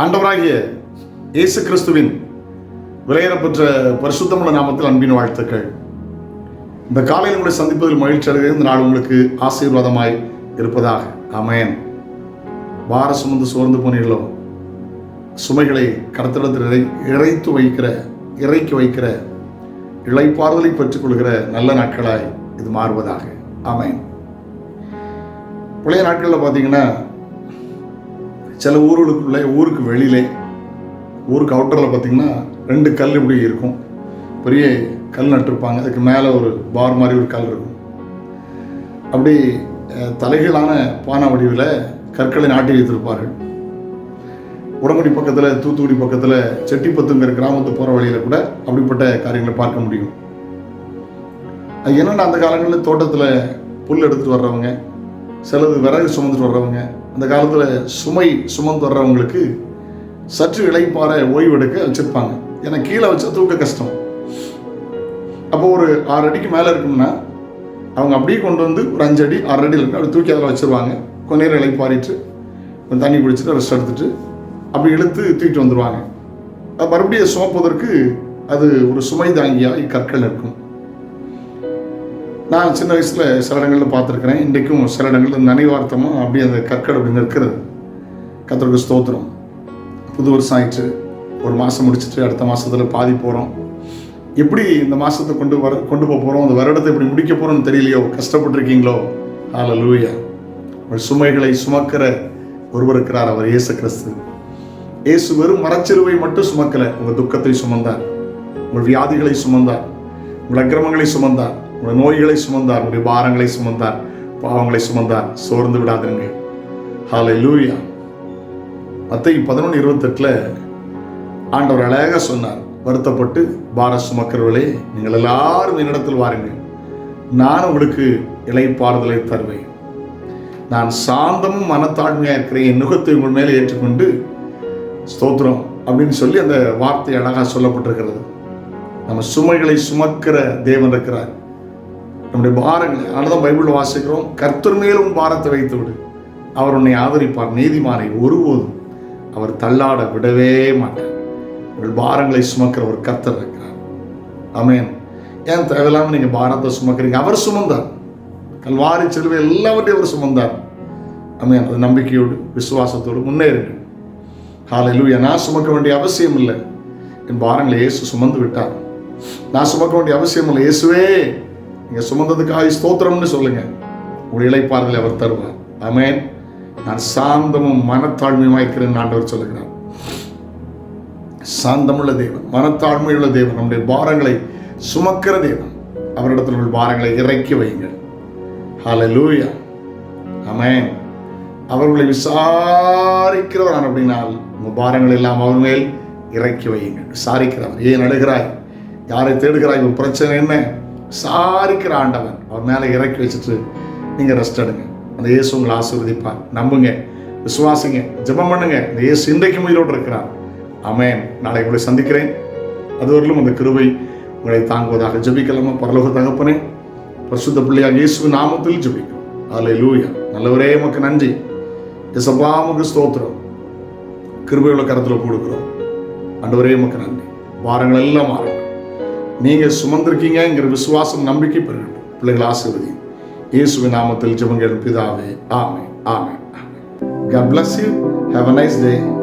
ஆண்டவராகிய இயேசு கிறிஸ்துவின் விலையேறப்பெற்ற பரிசுத்தமுள்ள நாமத்தில் அன்பின் வாழ்த்துக்கள். இந்த காலையில் உங்களை சந்திப்பதில் மகிழ்ச்சி அடைகிறது இந்த நாள் உங்களுக்கு ஆசீர்வாதமாய் இருப்பதாக. அமையன் வார சுமந்து சோர்ந்து போனீர்களோ? சுமைகளை கடத்திடத்தில் இறை இறைத்து வைக்கிற இறைக்கு வைக்கிற இழைப்பாறுதலை பெற்றுக்கொள்கிற நல்ல நாட்களாய் இது மாறுவதாக. அமையன் பழைய நாட்களில் பார்த்தீங்கன்னா சில ஊர்களுக்குள்ளே ஊருக்கு வெளியிலே ஊருக்கு அவுட்டரில் பார்த்தீங்கன்னா ரெண்டு கல் இப்படி இருக்கும். பெரிய கல் நட்டிருப்பாங்க. அதுக்கு மேலே ஒரு பார் மாதிரி ஒரு கல் இருக்கும். அப்படி தலைகளான தலைகீழான பானை வடிவில் கற்களை நாட்டி வைத்திருப்பார்கள். உடங்குடி பக்கத்தில் தூத்துக்குடி பக்கத்தில் செட்டிப்பத்துங்கிற கிராமத்து போகிற வழியில் கூட அப்படிப்பட்ட காரியங்களை பார்க்க முடியும். அது என்னென்னா அந்த காலங்களில் தோட்டத்தில் புல் எடுத்துகிட்டு வர்றவங்க சிலது விறகு சுமந்துட்டு வர்றவங்க அந்த காலத்தில் சுமை சுமந்து வர்றவங்களுக்கு சற்று இளைப்பாற ஓய்வெடுக்க வச்சுருப்பாங்க. ஏன்னா கீழே வச்சா தூக்க கஷ்டம். அப்போ ஒரு ஆறு அடிக்கு மேலே இருக்கும்னா அவங்க அப்படியே கொண்டு வந்து ஒரு அஞ்சு அடி ஆறு அடியில் இருக்கு அப்படி தூக்கி அதில் வச்சுருவாங்க. கொஞ்ச நேரம் இளைப்பாறிட்டு கொஞ்சம் தண்ணி குடிச்சிட்டு ரெஸ்ட் எடுத்துட்டு அப்படி இழுத்து தூக்கிட்டு வந்துடுவாங்க அது மறுபடியும் சுமப்பதற்கு அது ஒரு சுமை தாங்கியாக கற்கள் இருக்கும். நான் சின்ன வயசில் சில இடங்களில் பார்த்துருக்குறேன். இன்றைக்கும் சில இடங்களில் நினைவார்த்தமும் அப்படியே அந்த கற்கள் அப்படி நிற்கிறது. கத்தருக்கு ஸ்தோத்திரம். புது வருஷம் ஆயிடுச்சு. ஒரு மாதம் முடிச்சிட்டு அடுத்த மாதத்தில் பாதி போகிறோம் எப்படி இந்த மாதத்தை கொண்டு வர கொண்டு போக போகிறோம் அந்த வருடத்தை எப்படி முடிக்க போகிறோம்னு தெரியலையோ? கஷ்டப்பட்டுருக்கீங்களோ? ஆல லூயா உங்கள் சுமைகளை சுமக்கிற ஒருவர் இருக்கிறார் அவர் இயேசு கிறிஸ்து. இயேசு வெறும் மரச்சிறுவை மட்டும் சுமக்கலை. உங்கள் துக்கத்தை சுமந்தார். உங்கள் வியாதிகளை சுமந்தார். உங்கள் அக்கிரமங்களை சுமந்தார். உங்களுடைய நோய்களை சுமந்தார் உங்களுடைய பாரங்களை சுமந்தார் பாவங்களை சுமந்தார். சோர்ந்து விடாதுங்க ஹாலை லூயா மத்தை பதினொன்று இருபத்தெட்டில் ஆண்டவர் அழகாக சொன்னார். வருத்தப்பட்டு பார சுமக்கிறவர்களே நீங்கள் எல்லாரும் என்னிடத்தில் வாருங்கள். நான் உங்களுக்கு இலைப்பாறுதலை தருவேன். நான் சாந்தமும் மனத்தாழ்மையாக இருக்கிறேன். என் நுகத்தை உங்கள் மேலே ஏற்றுக்கொண்டு ஸ்தோத்திரம் அப்படின்னு சொல்லி அந்த வார்த்தை அழகாக சொல்லப்பட்டிருக்கிறது. நம்ம சுமைகளை சுமக்கிற தேவன் இருக்கிறார். நம்முடைய பாரங்களை அதனால பைபிள் வாசிக்கிறோம். கர்த்தர் மேல் உன் பாரத்தை வைத்து விடு அவர் உன்னை ஆதரிப்பார். நீதிமானை ஒருபோதும் அவர் தள்ளாட விடவே மாட்டார். உங்கள் பாரங்களை சுமக்கிற ஒரு கர்த்தர் இருக்கிறார். அமேன் ஏன் தேவையில்லாமல் நீங்கள் பாரத்தை சுமக்கிறீங்க? அவர் சுமந்தார். கல்வாரி செல்வ எல்லாவற்றையும் அவர் சுமந்தார். அமேன் அது நம்பிக்கையோடு விசுவாசத்தோடு முன்னேறுங்கள். காலையில் நான் சுமக்க வேண்டிய அவசியம் இல்லை. என் பாரங்களை இயேசு சுமந்து விட்டார். நான் சுமக்க வேண்டிய அவசியம் இல்லை. இயேசுவே நீங்கள் சுமந்ததுக்காக ஸ்தோத்திரம்னு சொல்லுங்க. உங்கள் இலைப்பாறுதலை அவர் தருவார். அமேன் நான் சாந்தமும் மனத்தாழ்மையும் இருக்கிறேன் ஆண்டவர் சொல்லுகிறார். சாந்தமுள்ள தேவன் மனத்தாழ்மையுள்ள தேவன் நம்முடைய பாரங்களை சுமக்கிற தேவன். அவரிடத்தில் உள்ள பாரங்களை இறக்கி வையுங்கள். ஹால லூயா அமேன் அவர்களை விசாரிக்கிறவர் அப்படின்னால் உங்கள் பாரங்கள் எல்லாம் அவர் மேல் இறக்கி வையுங்கள். விசாரிக்கிறவர். ஏன் அழுகிறாய்? யாரை தேடுகிறாய்? உன் பிரச்சனை என்ன? விசாரிக்கிற ஆண்டவன் அவர் மேலே இறக்கி வச்சுட்டு நீங்கள் ரெஸ்ட் எடுங்க. அந்த இயேசு உங்களை ஆசீர்வதிப்பார். நம்புங்க விசுவாசிங்க ஜெபம் பண்ணுங்க. இந்த இயேசு இன்றைக்கும் உயிரோடு இருக்கிறார். அமேன் நாளை உங்களை சந்திக்கிறேன். அதுவரையிலும் அந்த கிருபை உங்களை தாங்குவதாக ஜபிக்கலாமா? பரலோக தகப்பனே பரிசுத்த பிள்ளையாக இயேசு நாமத்தில் ஜபிக்கும் அதில் லூயா நல்லவரே உமக்கு நன்றி. எசப்பா உமக்கு ஸ்தோத்திரம். கிருபையுள்ள கரத்தில் கொடுக்குறோம். ஆண்டவரே உமக்கு நன்றி. வாரங்கள் எல்லாம் மாறும் நீங்கள் சுமந்திருக்கீங்கிற விசுவாசம் நம்பிக்கை பெறட்டும் பிள்ளைகள் ஆசீர்வதி இயேசுவின் நாமத்தில் ஜெபங்கள் பிதாவே. ஆமே ஆமே ஆமே God bless you. Have a nice day.